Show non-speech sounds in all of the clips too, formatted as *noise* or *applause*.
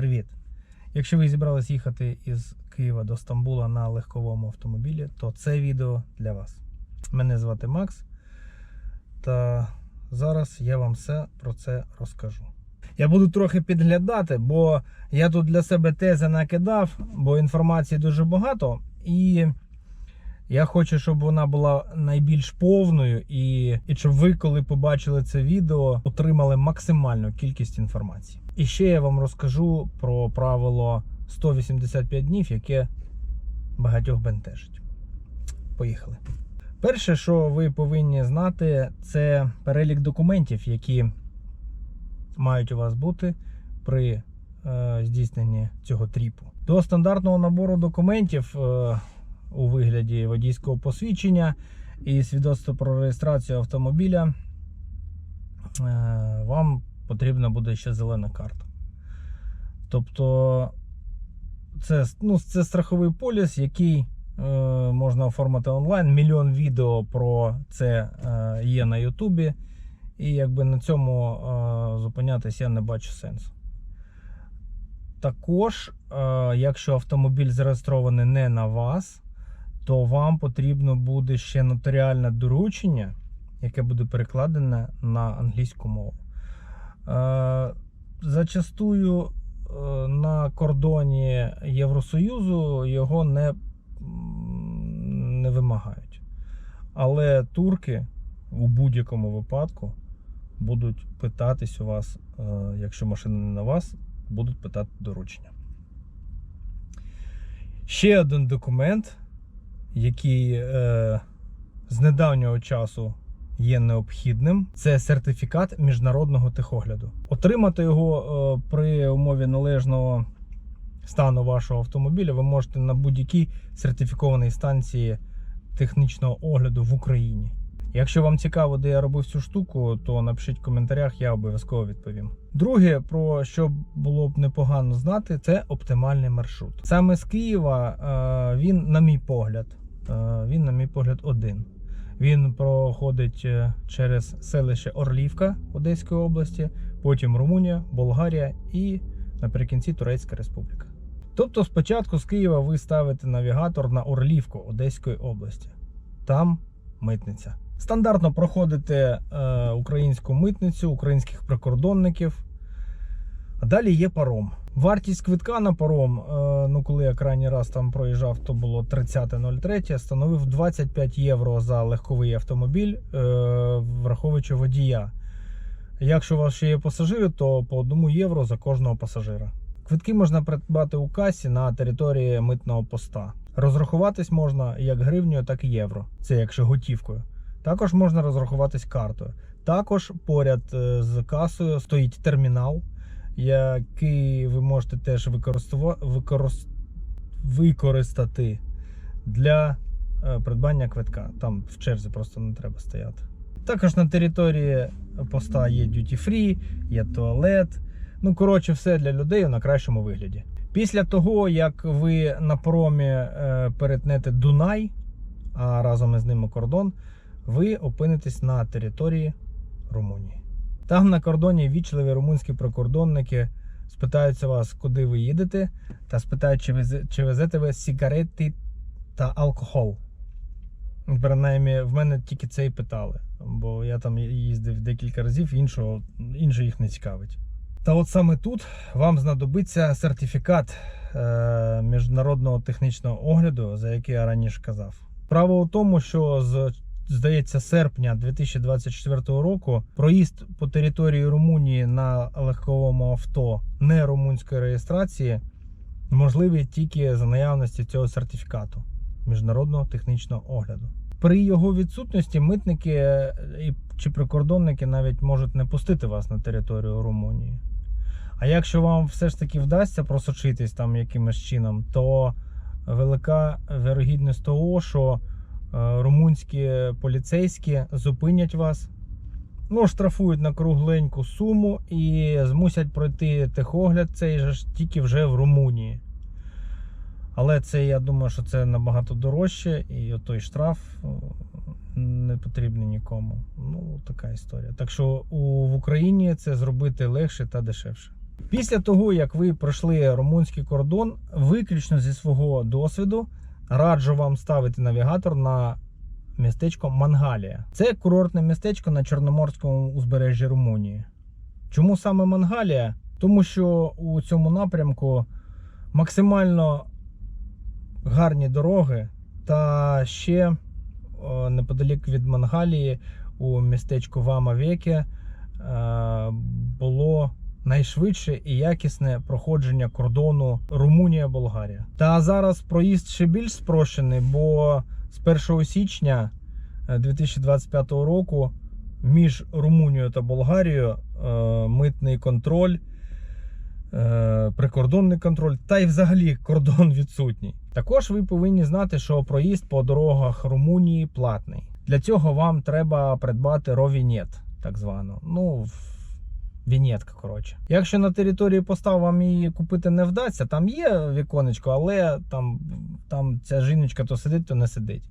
Привіт! Якщо ви зібрались їхати із Києва до Стамбула на легковому автомобілі, то це відео для вас. Мене звати Макс, та зараз я вам все про це розкажу. Я буду трохи підглядати, бо я тут для себе тези накидав, бо інформації дуже багато, і я хочу, щоб вона була найбільш повною, і, і щоб ви, коли побачили це відео, отримали максимальну кількість інформації. І ще я вам розкажу про правило 185 днів, яке багатьох бентежить. Поїхали. Перше, що ви повинні знати, це перелік документів, які мають у вас бути при е, здійсненні цього тріпу. До стандартного набору документів е, у вигляді водійського посвідчення і свідоцтва про реєстрацію автомобіля е, вам потрібна буде ще зелена карта. Тобто це, ну, це страховий поліс, який е, можна оформити онлайн. Мільйон відео про це е, є на Ютубі. І якби на цьому е, зупинятися я не бачу сенсу. Також, е, якщо автомобіль зареєстрований не на вас, то вам потрібно буде ще нотаріальне доручення, яке буде перекладене на англійську мову. Е, зачастую е, на кордоні Євросоюзу його не, не вимагають. Але турки у будь-якому випадку будуть питатись у вас, е, якщо машина не на вас, будуть питати доручення. Ще один документ, який е, з недавнього часу є необхідним, це сертифікат міжнародного техогляду. Отримати його е, при умові належного стану вашого автомобіля ви можете на будь-якій сертифікованій станції технічного огляду в Україні. Якщо вам цікаво, де я робив цю штуку, то напишіть в коментарях, я обов'язково відповім. Друге, про що було б непогано знати, це оптимальний маршрут. Саме з Києва е, він, на мій погляд, він, на мій погляд, один. Він проходить е, через селище Орлівка Одеської області, потім Румунія, Болгарія і наприкінці Турецька Республіка. Тобто, спочатку з Києва ви ставите навігатор на Орлівку Одеської області. Там митниця. Стандартно проходите е, українську митницю, українських прикордонників. А далі є паром. Вартість квитка на паром, е, ну коли я крайній раз там проїжджав, то було 30.03, становив 25 євро за легковий автомобіль, е, враховуючи водія. Якщо у вас ще є пасажири, то по 1 євро за кожного пасажира. Квитки можна придбати у касі на території митного поста. Розрахуватись можна як гривнею, так і євро. Це якщо готівкою. Також можна розрахуватись картою. Також поряд е, з касою стоїть термінал, який ви можете теж використати для е, придбання квитка. Там в черзі просто не треба стояти. Також на території поста є free, є туалет. Ну, коротше, все для людей на кращому вигляді. Після того, як ви на паромі е, перетнете Дунай, а разом із ними кордон, ви опинитесь на території Румунії. Там на кордоні вічливі румунські прикордонники спитаються вас, куди ви їдете, та спитають, чи, везе- чи везете ви сигарети та алкоголь. Принаймні, в мене тільки це і питали, бо я там їздив декілька разів, іншого, інше їх не цікавить. Та от саме тут вам знадобиться сертифікат е, міжнародного технічного огляду, за який я раніше казав. Право у тому, що з здається серпня 2024 року проїзд по території Румунії на легковому авто не румунської реєстрації можливий тільки за наявності цього сертифікату міжнародного технічного огляду. При його відсутності митники е, чи прикордонники навіть можуть не пустити вас на територію Румунії. А якщо вам все ж таки вдасться просочитись там якимось чином, то велика вірогідність того, що румунські поліцейські зупинять вас, ну, штрафують на кругленьку суму і змусять пройти техогляд цей же ж тільки вже в Румунії. Але це, я думаю, що це набагато дорожче, і той штраф е, не потрібний нікому. Ну, така історія. Так що у, в Україні це зробити легше та дешевше. Після того, як ви пройшли румунський кордон, виключно зі свого досвіду раджу вам ставити навігатор на містечко Мангалія. Це курортне містечко на Чорноморському узбережжі Румунії. Чому саме Мангалія? Тому що у цьому напрямку максимально гарні дороги, та ще неподалік від Мангалії у містечку Вама-Веке е, було найшвидше і якісне проходження кордону Румунія-Болгарія. Та зараз проїзд ще більш спрощений, бо з 1 січня е, 2025 року між Румунією та Болгарією е, митний контроль, е, прикордонний контроль та й взагалі кордон *laughs* відсутній. Також ви повинні знати, що проїзд по дорогах Румунії платний. Для цього вам треба придбати ровінет, так звану. Ну, в- вінетка, коротше. Якщо на території поста вам її купити не вдасться, там є віконечко, але там, там ця жіночка то сидить, то не сидить.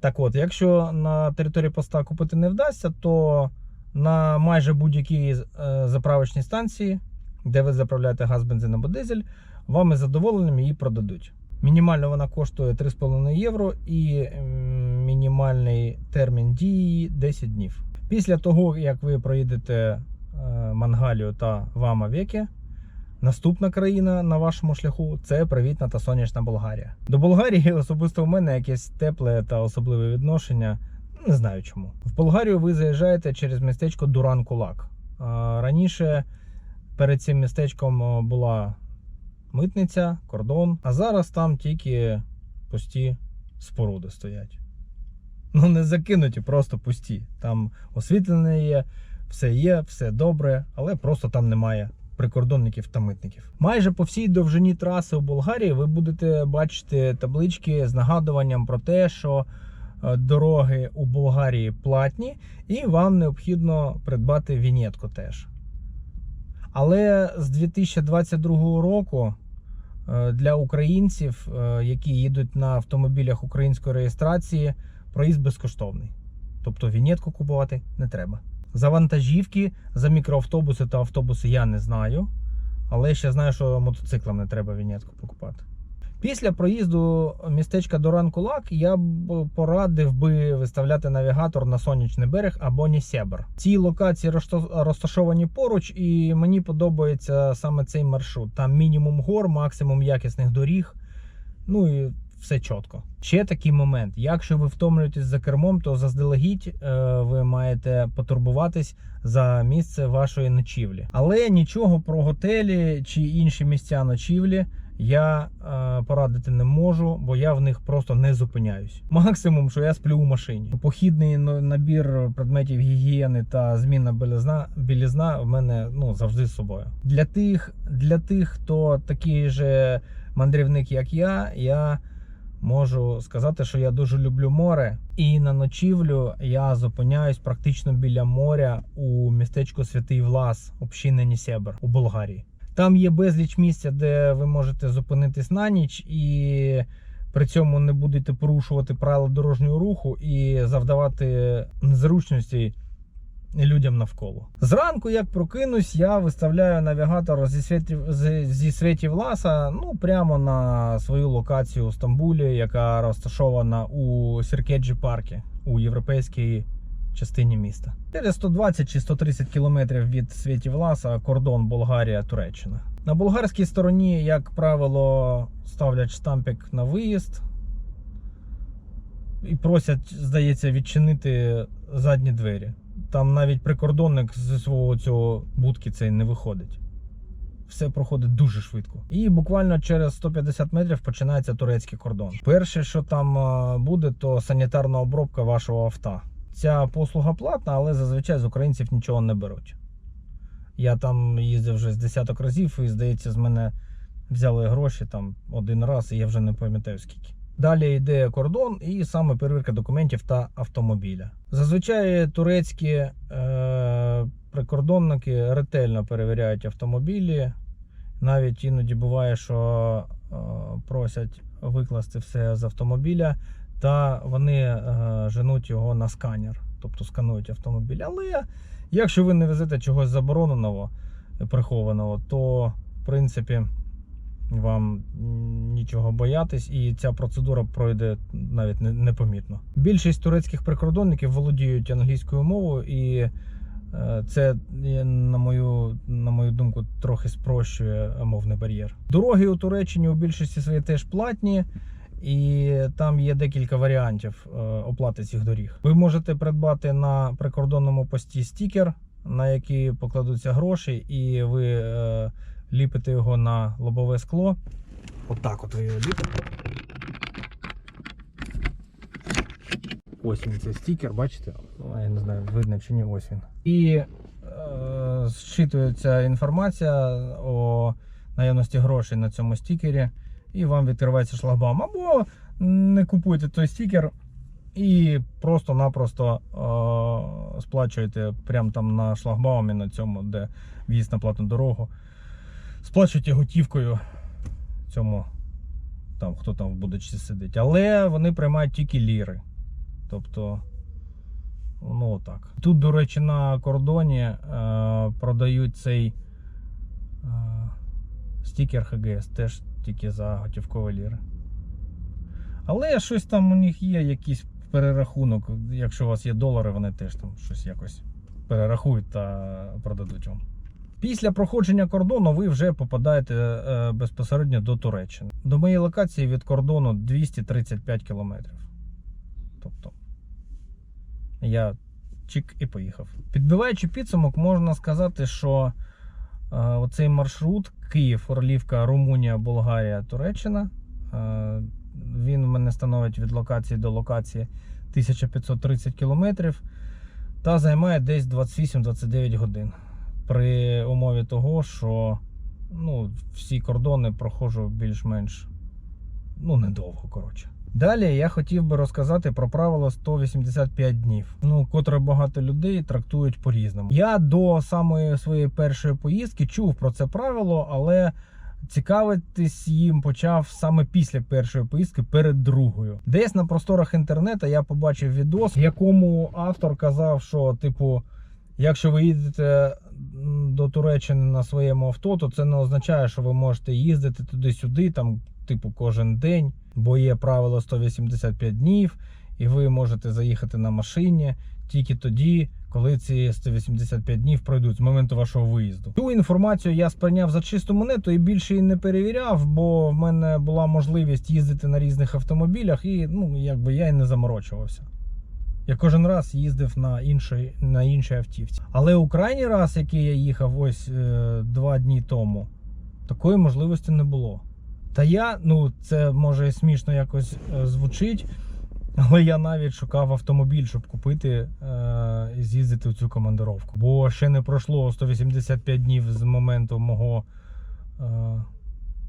Так от, якщо на території поста купити не вдасться, то на майже будь-якій е, заправочній станції, де ви заправляєте газ, бензин або дизель, вам із задоволенням її продадуть. Мінімально вона коштує 3,5 євро і мінімальний термін дії 10 днів. Після того, як ви проїдете Мангалію та Вама-Веке, наступна країна на вашому шляху це привітна та сонячна Болгарія. До Болгарії особисто у мене якесь тепле та особливе відношення. Не знаю чому. В Болгарію ви заїжджаєте через містечко Дуран-Кулак. Раніше перед цим містечком е, була митниця, кордон, а зараз там тільки пусті споруди стоять. Ну, не закинуті, просто пусті. Там освітлення є, все є, все добре, але просто там немає прикордонників та митників. Майже по всій довжині траси у Болгарії ви будете бачити таблички з нагадуванням про те, що е, дороги у Болгарії платні, і вам необхідно придбати вінетку теж. Але з 2022 року е, для українців, е, які їдуть на автомобілях української реєстрації, проїзд безкоштовний. Тобто вінетку купувати не треба. За вантажівки, за мікроавтобуси та автобуси я не знаю. Але ще знаю, що мотоциклам не треба вінетку покупати. Після проїзду містечка Доран-Кулак я б порадив би виставляти навігатор на сонячний берег або Нісебр. Ці локації розташовані поруч, і мені подобається саме цей маршрут. Там мінімум гор, максимум якісних доріг. Ну і все чітко. Ще такий момент: якщо ви втомлюєтесь за кермом, то заздалегідь е, ви маєте потурбуватись за місце вашої ночівлі. Але нічого про готелі чи інші місця ночівлі я е, порадити не можу, бо я в них просто не зупиняюсь. Максимум, що я сплю у машині. Похідний набір предметів гігієни та змінна білизна, білізна в мене ну завжди з собою. Для тих, для тих, хто такий же мандрівник, як я, я. Можу сказати, що я дуже люблю море, і на ночівлю я зупиняюсь практично біля моря у містечку Святий Влас, общини Нісебр у Болгарії. Там є безліч місця, де ви можете зупинитись на ніч і при цьому не будете порушувати правила дорожнього руху і завдавати незручностей людям навколо. Зранку, як прокинусь, я виставляю навігатор зі світів, зі, світів Ласа ну, прямо на свою локацію у Стамбулі, яка розташована у Сіркеджі паркі у європейській частині міста. Через 120 чи 130 кілометрів від світів Ласа кордон Болгарія-Туреччина. На болгарській стороні, як правило, ставлять штампик на виїзд і просять, здається, відчинити задні двері. Там навіть прикордонник зі свого цього будки цей не виходить. Все проходить дуже швидко. І буквально через 150 метрів починається турецький кордон. Перше, що там буде, то санітарна обробка вашого авто. Ця послуга платна, але зазвичай з українців нічого не беруть. Я там їздив вже з десяток разів, і здається, з мене взяли гроші там один раз, і я вже не пам'ятаю скільки. Далі йде кордон і саме перевірка документів та автомобіля. Зазвичай турецькі е, прикордонники ретельно перевіряють автомобілі. Навіть іноді буває, що е, просять викласти все з автомобіля, та вони е, женуть його на сканер, тобто сканують автомобіль. Але якщо ви не везете чогось забороненого, прихованого, то в принципі вам нічого боятись, і ця процедура пройде навіть непомітно. Більшість турецьких прикордонників володіють англійською мовою, і е, це, на мою, на мою думку, трохи спрощує мовний бар'єр. Дороги у Туреччині у більшості своїй теж платні. І там є декілька варіантів е, оплати цих доріг. Ви можете придбати на прикордонному пості стікер, на який покладуться гроші, і ви е, ліпите його на лобове скло. Отак от ви його ліпите. Ось він цей стікер, бачите? Я не знаю, видно чи ні, ось він. І е, зчитується інформація о наявності грошей на цьому стікері, і вам відкривається шлагбаум. Або не купуйте той стікер і просто-напросто е, сплачуєте прямо там на шлагбаумі, на цьому, де в'їзд на платну дорогу. Сплачуєте готівкою цьому, там, хто там в будочці сидить. Але вони приймають тільки ліри. Тобто, ну отак. Тут, до речі, на кордоні е, продають цей е, стікер ХГС теж тільки за готівкові ліри. Але щось там у них є якийсь перерахунок. Якщо у вас є долари, вони теж там щось якось перерахують та продадуть вам. Після проходження кордону ви вже попадаєте е, безпосередньо до Туреччини. До моєї локації від кордону 235 кілометрів. Тобто я чик і поїхав. Підбиваючи підсумок, можна сказати, що е, оцей маршрут Київ, Орлівка, Румунія, Болгарія, Туреччина. е, він у мене становить від локації до локації 1530 кілометрів та займає десь 28-29 годин. При умові того, що ну, всі кордони проходжу більш-менш ну, недовго, коротше. Далі я хотів би розказати про правило 185 днів, ну котре багато людей трактують по-різному. Я до самої своєї першої поїздки чув про це правило, але цікавитись їм почав саме після першої поїздки перед другою. Десь на просторах інтернету я побачив відос, в якому автор казав, що типу. Якщо ви їдете до Туреччини на своєму авто, то це не означає, що ви можете їздити туди-сюди, там, типу, кожен день, бо є правило 185 днів, і ви можете заїхати на машині тільки тоді, коли ці 185 днів пройдуть з моменту вашого виїзду. Цю інформацію я сприйняв за чисту монету і більше її не перевіряв, бо в мене була можливість їздити на різних автомобілях, і ну якби я і не заморочувався. Я кожен раз їздив на іншій, на іншій автівці. Але у крайній раз, який я їхав ось е, два дні тому, такої можливості не було. Та я, ну це може смішно якось е, звучить, але я навіть шукав автомобіль, щоб купити е, і з'їздити в цю командировку. Бо ще не пройшло 185 днів з моменту мого е,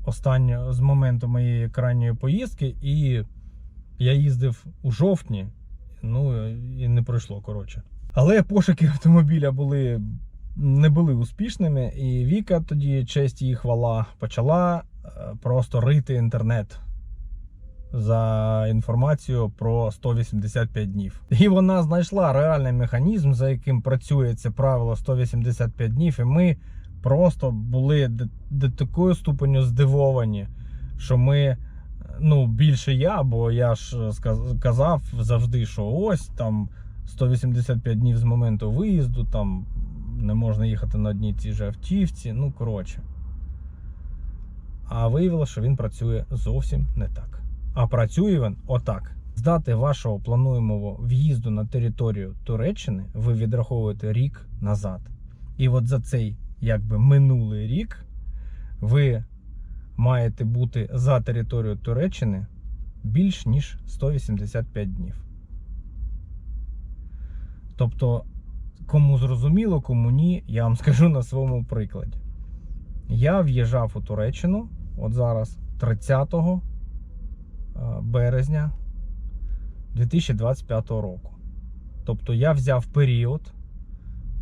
останнього, з моменту моєї крайньої поїздки, і я їздив у жовтні. Ну і не пройшло, коротше. Але пошуки автомобіля були не були успішними, і Віка тоді, честь її хвала, почала е, просто рити інтернет за інформацію про 185 днів. І вона знайшла реальний механізм, за яким працює це правило 185 днів, і ми просто були до, такої ступеню здивовані, що ми ну, більше я, бо я ж сказ- казав завжди, що ось там 185 днів з моменту виїзду, там не можна їхати на одній цій же автівці. Ну, коротше. А виявилося, що він працює зовсім не так. А працює він отак. З дати вашого плануємого в'їзду на територію Туреччини ви відраховуєте рік назад. І от за цей якби минулий рік ви маєте бути за територією Туреччини більш ніж 185 днів. Тобто, кому зрозуміло, кому ні, я вам *laughs* скажу на своєму прикладі. Я в'їжджав у Туреччину от зараз 30 е, березня 2025 року. Тобто я взяв період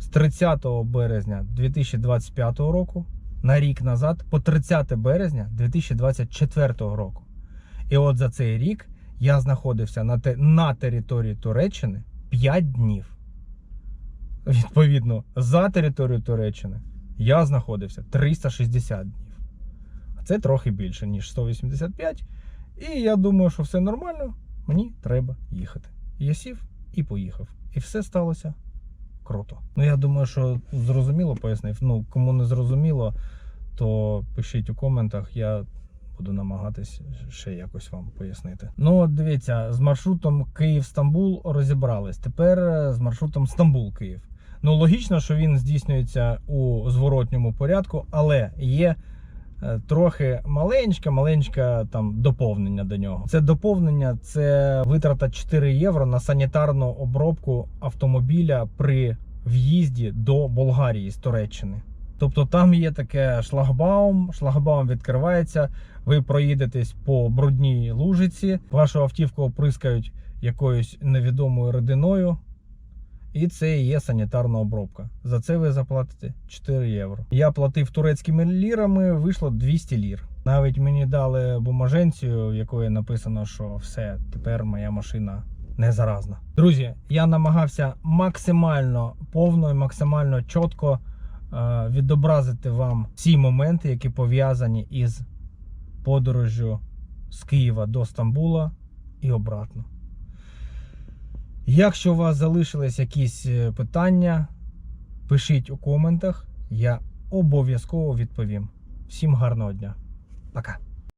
з 30 березня 2025 року на рік назад по 30 березня 2024 року. І от за цей рік я знаходився на, те, на території Туреччини 5 днів. Відповідно, за територію Туреччини я знаходився 360 днів. А це трохи більше, ніж 185. І я думаю, що все нормально, мені треба їхати. Я сів і поїхав. І все сталося круто. Ну, я думаю, що зрозуміло пояснив. Ну, кому не зрозуміло, то пишіть у коментах. Я буду намагатись ще якось вам пояснити. Ну, от дивіться, з маршрутом Київ-Стамбул розібрались. Тепер е, з маршрутом Стамбул-Київ. Ну, логічно, що він здійснюється у зворотньому порядку, але є е, трохи маленьке, маленьке там доповнення до нього. Це доповнення це витрата 4 євро на санітарну обробку автомобіля при в'їзді до Болгарії з Туреччини. Тобто там є таке шлагбаум, шлагбаум відкривається, ви проїдетесь по брудній лужиці, вашу автівку оприскають якоюсь невідомою рідиною. І це і є санітарна обробка. За це ви заплатите 4 євро. Я платив турецькими лірами, вийшло 200 лір. Навіть мені дали бумаженцію, в якої написано, що все, тепер моя машина не заразна. Друзі, я намагався максимально повно і максимально чітко відобразити вам всі моменти, які пов'язані із подорожжю з Києва до Стамбула і обратно. Якщо у вас залишились якісь е, питання, пишіть у коментах, я обов'язково відповім. Всім гарного дня. Пока.